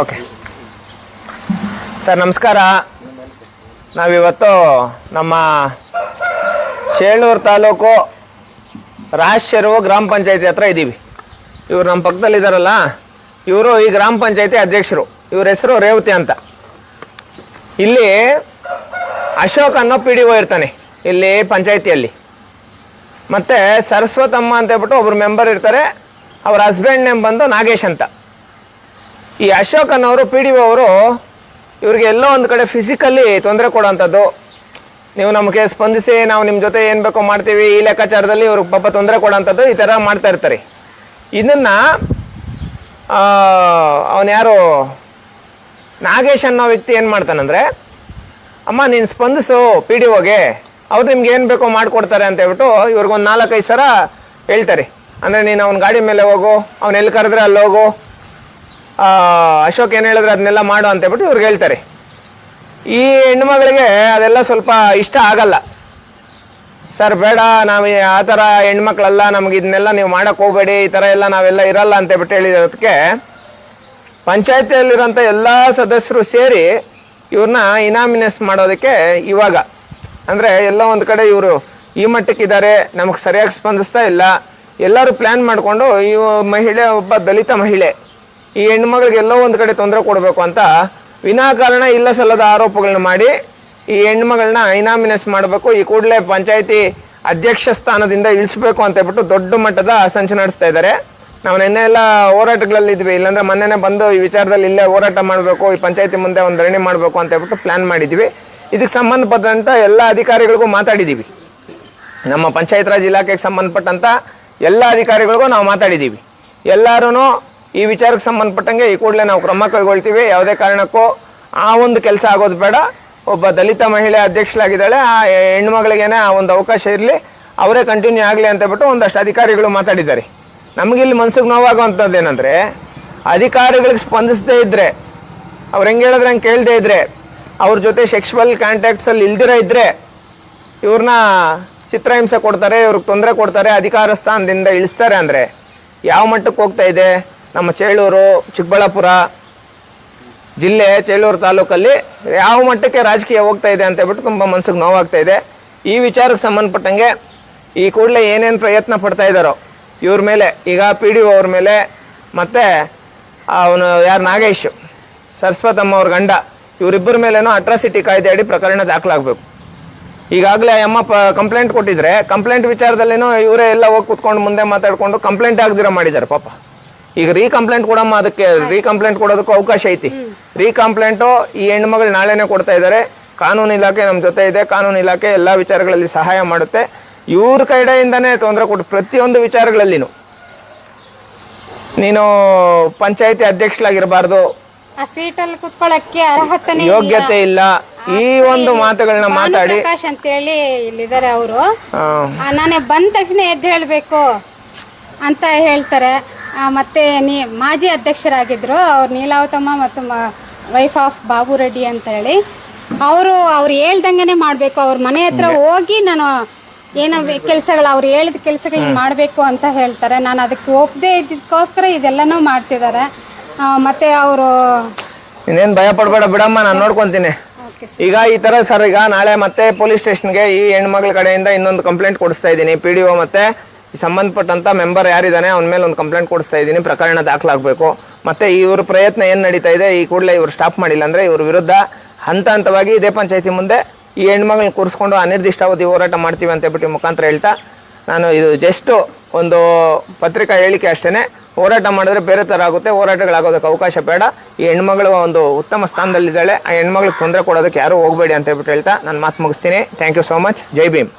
Okay. Sir, ನಮಸ್ಕಾರ. ನಾವಿವತ್ತು ನಮ್ಮ ಚೇಳೂರು ತಾಲೂಕು ರಾಜ್ ಗ್ರಾಮ ಪಂಚಾಯತಿ ಹತ್ರ ಇದ್ದೀವಿ. ಇವರು ನಮ್ಮ ಪಕ್ಕದಲ್ಲಿ ಇದ್ದಾರಲ್ಲ ಇವರು ಈ ಗ್ರಾಮ ಪಂಚಾಯತಿ ಅಧ್ಯಕ್ಷರು. ಇವ್ರ ಹೆಸರು ರೇವತಿ ಅಂತ. ಇಲ್ಲಿ ಅಶೋಕ್ ಅನ್ನೋ ಪಿ ಡಿ ಒ ಇರ್ತಾನೆ, ಇಲ್ಲಿ ಪಂಚಾಯತಿಯಲ್ಲಿ. ಮತ್ತು ಸರಸ್ವತಮ್ಮ ಅಂತ ಹೇಳ್ಬಿಟ್ಟು ಒಬ್ರು ಮೆಂಬರ್ ಇರ್ತಾರೆ, ಅವ್ರ ಹಸ್ಬೆಂಡ್ ನೇಮ್ ಬಂದು ನಾಗೇಶ್ ಅಂತ. ಈ ಅಶೋಕನ್ ಅವರು, ಪಿ ಡಿ ಒ ಅವರು, ಇವ್ರಿಗೆ ಎಲ್ಲೋ ಒಂದು ಕಡೆ ಫಿಸಿಕಲಿ ತೊಂದರೆ ಕೊಡೋಂಥದ್ದು. ನೀವು ನಮಗೆ ಸ್ಪಂದಿಸಿ, ನಾವು ನಿಮ್ಮ ಜೊತೆ ಏನು ಬೇಕೋ ಮಾಡ್ತೀವಿ, ಈ ಲೆಕ್ಕಾಚಾರದಲ್ಲಿ ಇವ್ರಿಗೆ ಪಾಪ ತೊಂದರೆ ಕೊಡೋಂಥದ್ದು, ಈ ಥರ ಮಾಡ್ತಾ ಇರ್ತಾರೆ ಇದನ್ನು ಅವನು ಯಾರು, ನಾಗೇಶ್ ಅನ್ನೋ ವ್ಯಕ್ತಿ ಏನು ಮಾಡ್ತಾನಂದ್ರೆ, ಅಮ್ಮ, ನೀನು ಸ್ಪಂದಿಸು ಪಿ ಡಿ ಒಗೆ, ಅವ್ರು ನಿಮ್ಗೆ ಏನು ಬೇಕೋ ಮಾಡಿಕೊಡ್ತಾರೆ ಅಂತ ಹೇಳ್ಬಿಟ್ಟು ಇವ್ರಿಗೊಂದು ನಾಲ್ಕೈದು ಸಲ ಹೇಳ್ತಾರೆ. ಅಂದರೆ ನೀನು ಅವ್ನ ಗಾಡಿ ಮೇಲೆ ಹೋಗು, ಅವ್ನು ಎಲ್ಲಿ ಕರೆದ್ರೆ ಅಲ್ಲಿ ಹೋಗು ಅಶೋಕ್ ಏನು ಹೇಳಿದ್ರೆ ಅದನ್ನೆಲ್ಲ ಮಾಡು ಅಂತ ಹೇಳ್ಬಿಟ್ಟು ಇವ್ರಿಗೆ ಹೇಳ್ತಾರೆ. ಈ ಹೆಣ್ಮಗಳಿಗೆ ಅದೆಲ್ಲ ಸ್ವಲ್ಪ ಇಷ್ಟ ಆಗಲ್ಲ. ಸರ್, ಬೇಡ, ನಾವು ಆ ಥರ ಹೆಣ್ಮಕ್ಳೆಲ್ಲ ನಮ್ಗೆ ಇದನ್ನೆಲ್ಲ ನೀವು ಮಾಡಕ್ಕೆ ಹೋಗಬೇಡಿ, ಈ ಥರ ಎಲ್ಲ ನಾವೆಲ್ಲ ಇರಲ್ಲ ಅಂತ ಹೇಳ್ಬಿಟ್ಟು ಹೇಳಿರೋದಕ್ಕೆ ಪಂಚಾಯತಿಯಲ್ಲಿರೋಂಥ ಎಲ್ಲ ಸದಸ್ಯರು ಸೇರಿ ಇವ್ರನ್ನ ಇನಾಮಿನೇಸ್ ಮಾಡೋದಕ್ಕೆ ಇವಾಗ. ಅಂದರೆ ಎಲ್ಲ ಒಂದು ಕಡೆ ಇವರು ಈ ಮಟ್ಟಕ್ಕಿದ್ದಾರೆ, ನಮಗೆ ಸರಿಯಾಗಿ ಸ್ಪಂದಿಸ್ತಾ ಇಲ್ಲ. ಎಲ್ಲರೂ ಪ್ಲ್ಯಾನ್ ಮಾಡಿಕೊಂಡು ಈ ಮಹಿಳೆ ಒಬ್ಬ ದಲಿತ ಮಹಿಳೆ. ಈ ಹೆಣ್ಮಗಳಿಗೆ ಎಲ್ಲೋ ಒಂದು ಕಡೆ ತೊಂದರೆ ಕೊಡಬೇಕು ಅಂತ ವಿನಾಕಾರಣ ಇಲ್ಲ ಸಲ್ಲದ ಆರೋಪಗಳನ್ನ ಮಾಡಿ ಈ ಹೆಣ್ಮಗಳನ್ನ ಇನಾಮಿನೇಸ್ ಮಾಡಬೇಕು, ಈ ಕೂಡಲೇ ಪಂಚಾಯತಿ ಅಧ್ಯಕ್ಷ ಸ್ಥಾನದಿಂದ ಇಳಿಸಬೇಕು ಅಂತ ಹೇಳ್ಬಿಟ್ಟು ದೊಡ್ಡ ಮಟ್ಟದ ಸಂಚು ನಡೆಸ್ತಾ ಇದ್ದಾರೆ. ನಾವು ನಿನ್ನೆ ಎಲ್ಲ ಹೋರಾಟಗಳಲ್ಲಿ ಇದ್ವಿ, ಇಲ್ಲಾಂದ್ರೆ ಮೊನ್ನೆನೆ ಬಂದು ಈ ವಿಚಾರದಲ್ಲಿ ಇಲ್ಲೇ ಹೋರಾಟ ಮಾಡಬೇಕು, ಈ ಪಂಚಾಯತಿ ಮುಂದೆ ಒಂದು ಧರಣಿ ಮಾಡಬೇಕು ಅಂತ ಹೇಳ್ಬಿಟ್ಟು ಪ್ಲಾನ್ ಮಾಡಿದ್ವಿ. ಇದಕ್ಕೆ ಸಂಬಂಧಪಟ್ಟಂತ ಎಲ್ಲ ಅಧಿಕಾರಿಗಳಿಗೂ ಮಾತಾಡಿದ್ದೀವಿ ನಮ್ಮ ಪಂಚಾಯತ್ ರಾಜ್ ಇಲಾಖೆಗೆ ಸಂಬಂಧಪಟ್ಟಂತ ಎಲ್ಲ ಅಧಿಕಾರಿಗಳಿಗೂ ನಾವು ಮಾತಾಡಿದ್ದೀವಿ ಎಲ್ಲರೂ ಈ ವಿಚಾರಕ್ಕೆ ಸಂಬಂಧಪಟ್ಟಂಗೆ ಈ ಕೂಡಲೇ ನಾವು ಕ್ರಮ ಕೈಗೊಳ್ತೀವಿ. ಯಾವುದೇ ಕಾರಣಕ್ಕೂ ಆ ಒಂದು ಕೆಲಸ ಆಗೋದು ಬೇಡ. ಒಬ್ಬ ದಲಿತ ಮಹಿಳೆ ಅಧ್ಯಕ್ಷರಾಗಿದ್ದಾಳೆ ಆ ಹೆಣ್ಮಗಳಿಗೇನೆ ಆ ಒಂದು ಅವಕಾಶ ಇರಲಿ. ಅವರೇ ಕಂಟಿನ್ಯೂ ಆಗಲಿ ಅಂತ ಬಿಟ್ಟು ಒಂದಷ್ಟು ಅಧಿಕಾರಿಗಳು ಮಾತಾಡಿದ್ದಾರೆ. ನಮಗಿಲ್ಲಿ ಮನ್ಸಿಗೆ ನೋವಾಗುವಂಥದ್ದು ಏನಂದರೆ, ಅಧಿಕಾರಿಗಳಿಗೆ ಸ್ಪಂದಿಸದೇ ಇದ್ದರೆ ಅವ್ರು ಹೆಂಗೆ ಹೇಳಿದ್ರೆ ಹಂಗೆ ಕೇಳದೇ ಇದ್ದರೆ ಅವ್ರ ಜೊತೆ ಸೆಕ್ಸುವಲ್ ಕಾಂಟ್ಯಾಕ್ಟ್ಸಲ್ಲಿ ಇಲ್ದಿರ ಇದ್ದರೆ ಇವ್ರನ್ನ ಚಿತ್ರಹಿಂಸೆ ಕೊಡ್ತಾರೆ, ಇವ್ರಿಗೆ ತೊಂದರೆ ಕೊಡ್ತಾರೆ, ಅಧಿಕಾರ ಸ್ಥಾನದಿಂದ ಇಳಿಸ್ತಾರೆ ಅಂದರೆ, ಯಾವ ಮಟ್ಟಕ್ಕೆ ಹೋಗ್ತಾ ಇದೆ? ನಮ್ಮ ಚೇಳೂರು, ಚಿಕ್ಕಬಳ್ಳಾಪುರ ಜಿಲ್ಲೆ, ಚೇಳೂರು ತಾಲೂಕಲ್ಲಿ ಯಾವ ಮಟ್ಟಕ್ಕೆ ರಾಜಕೀಯ ಹೋಗ್ತಾ ಇದೆ ಅಂತ ಹೇಳ್ಬಿಟ್ಟು ತುಂಬ ಮನ್ಸಿಗೆ ನೋವಾಗ್ತಾ ಇದೆ. ಈ ವಿಚಾರಕ್ಕೆ ಸಂಬಂಧಪಟ್ಟಂಗೆ ಈ ಕೂಡಲೇ ಏನೇನು ಪ್ರಯತ್ನ ಪಡ್ತಾ ಇದ್ದಾರೋ ಇವ್ರ ಮೇಲೆ, ಈಗ ಪಿ ಡಿ ಒ ಅವ್ರ ಮೇಲೆ, ಮತ್ತು ಅವನು ಯಾರು ನಾಗೇಶ್, ಸರಸ್ವತಮ್ಮ ಅವ್ರ ಗಂಡ, ಇವರಿಬ್ಬರ ಮೇಲೇನೋ ಅಟ್ರಾಸಿಟಿ ಕಾಯ್ದೆ ಅಡಿ ಪ್ರಕರಣ ದಾಖಲಾಗಬೇಕು. ಈಗಾಗಲೇ ಅಮ್ಮ ಪ ಕಂಪ್ಲೇಂಟ್ ಕೊಟ್ಟಿದ್ರೆ ಕಂಪ್ಲೇಂಟ್ ವಿಚಾರದಲ್ಲೇನೋ ಇವರೇ ಎಲ್ಲ ಹೋಗಿ ಕುತ್ಕೊಂಡು ಮುಂದೆ ಮಾತಾಡಿಕೊಂಡು ಕಂಪ್ಲೇಂಟ್ ಆಗದಿರ ಮಾಡಿದ್ದಾರೆ ಪಾಪ. ಈಗ ರೀ ಕಂಪ್ಲೇಂಟ್ ಕೊಡಮ್ಮ ಅದಕ್ಕೆ ರೀ ಕಂಪ್ಲೇಂಟ್ ಕೊಡೋದಕ್ಕೂ ಅವಕಾಶ ಐತಿ. ರೀ ಕಂಪ್ಲೇಂಟು ಈ ಹೆಣ್ಮಗಳು ನಾಳೆನೇ ಕೊಡ್ತಾ ಇದ್ದಾರೆ ಕಾನೂನು ಇಲಾಖೆ ನಮ್ಮ ಜೊತೆ ಇದೆ. ಕಾನೂನು ಇಲಾಖೆ ಎಲ್ಲ ವಿಚಾರಗಳಲ್ಲಿ ಸಹಾಯ ಮಾಡುತ್ತೆ. ಇವ್ರ ಕಡೆಯಿಂದನೇ ತೊಂದರೆ ಕೊಟ್ಟು ಪ್ರತಿಯೊಂದು ವಿಚಾರಗಳಲ್ಲಿನೂ ನೀನು ಪಂಚಾಯತಿ ಅಧ್ಯಕ್ಷರಾಗಿರಬಾರ್ದು ಆ ಸೀಟಲ್ಲಿ ಕುತ್ಕೊಳ್ಳಕ್ಕೆ ಅರ್ಹತೆನೇ ಯೋಗ್ಯತೆ ಇಲ್ಲ. ಈ ಒಂದು ಮಾತುಗಳನ್ನ ಮಾತಾಡಿ. ಪ್ರಕಾಶ್ ಅಂತ ಹೇಳಿ ಇಲ್ಲಿದ್ದಾರೆ ಅವರು. ನಾನೇ ಬಂದ ತಕ್ಷಣ ಎದ್ದು ಹೇಳಬೇಕು ಅಂತ ಹೇಳ್ತಾರೆ. ಮತ್ತೆ ನೀ ಮಾಜಿ ಅಧ್ಯಕ್ಷರಾಗಿದ್ದರು ಅವ್ರು ನೀಲಾವತಮ್ಮ ಮತ್ತು ಮ ವೈಫ್ ಆಫ್ ಬಾಬು ರೆಡ್ಡಿ ಅಂತ ಹೇಳಿ ಅವರು ಅವ್ರು ಹೇಳ್ದಂಗೆ ಮಾಡಬೇಕು. ಅವ್ರ ಮನೆ ಹತ್ರ ಹೋಗಿ ನಾನು ಏನೋ ಕೆಲಸಗಳು ಅವ್ರು ಹೇಳಿದ ಕೆಲಸಗಳು ಮಾಡಬೇಕು ಅಂತ ಹೇಳ್ತಾರೆ. ನಾನು ಅದಕ್ಕೆ ಒಪ್ಪದೇ ಇದ್ದಿದ್ದಕ್ಕೋಸ್ಕರ ಇದೆಲ್ಲನೂ ಮಾಡ್ತಿದ್ದಾರೆ. ಮತ್ತು ಅವರು ಇನ್ನೇನು ಭಯ ಪಡ್ಬೇಡ ಬಿಡಮ್ಮ ನಾನು ನೋಡ್ಕೊತೀನಿ. ಓಕೆ ಈಗ ಈ ತರ ಸರ್ ಈಗ ನಾಳೆ ಮತ್ತೆ ಪೊಲೀಸ್ ಸ್ಟೇಷನ್ಗೆ ಈ ಹೆಣ್ಮಗಳ ಕಡೆಯಿಂದ ಇನ್ನೊಂದು ಕಂಪ್ಲೇಂಟ್ ಕೊಡಿಸ್ತಾ ಇದ್ದೀನಿ. ಪಿ ಡಿ ಒ ಮತ್ತೆ ಸಂಬಂಧಪಟ್ಟಂತ ಮೆಂಬರ್ ಯಾರಿದ್ದಾನೆ ಅವನ ಮೇಲೆ ಒಂದು ಕಂಪ್ಲೇಂಟ್ ಕೊಡಿಸ್ತಾ ಇದ್ದೀನಿ, ಪ್ರಕರಣ ದಾಖಲಾಗಬೇಕು. ಮತ್ತೆ ಇವ್ರ ಪ್ರಯತ್ನ ಏನು ನಡೀತಾ ಇದೆ, ಈ ಕೂಡಲೇ ಇವರು ಸ್ಟಾಪ್ ಮಾಡಿಲ್ಲ ಅಂದ್ರೆ ಇವ್ರ ವಿರುದ್ಧ ಹಂತ ಹಂತವಾಗಿ ಇದೇ ಪಂಚಾಯತಿ ಮುಂದೆ ಈ ಹೆಣ್ಮಗಳನ್ನ ಕೂರಿಸ್ಕೊಂಡು ಅನಿರ್ದಿಷ್ಟಾವಧಿ ಹೋರಾಟ ಮಾಡ್ತೀವಿ ಅಂತ ಹೇಳ್ಬಿಟ್ಟು ಮುಖಾಂತರ ಹೇಳ್ತಾ, ನಾನು ಇದು ಜಸ್ಟ್ ಒಂದು ಪತ್ರಿಕಾ ಹೇಳಿಕೆ ಅಷ್ಟೇ ಹೋರಾಟ ಮಾಡಿದ್ರೆ ಬೇರೆ ಥರ ಆಗುತ್ತೆ, ಹೋರಾಟಗಳಾಗೋದಕ್ಕೆ ಅವಕಾಶ ಬೇಡ. ಈ ಹೆಣ್ಮಗಳು ಒಂದು ಉತ್ತಮ ಸ್ಥಾನದಲ್ಲಿದ್ದಾಳೆ, ಆ ಹೆಣ್ಮಗಳಿಗೆ ತೊಂದರೆ ಕೊಡೋದಕ್ಕೆ ಯಾರೂ ಹೋಗಬೇಡಿ ಅಂತ ಹೇಳ್ಬಿಟ್ಟು ಹೇಳ್ತಾ ನಾನು ಮಾತು ಮುಗಿಸ್ತೀನಿ. Thank you so much Jai Bhim.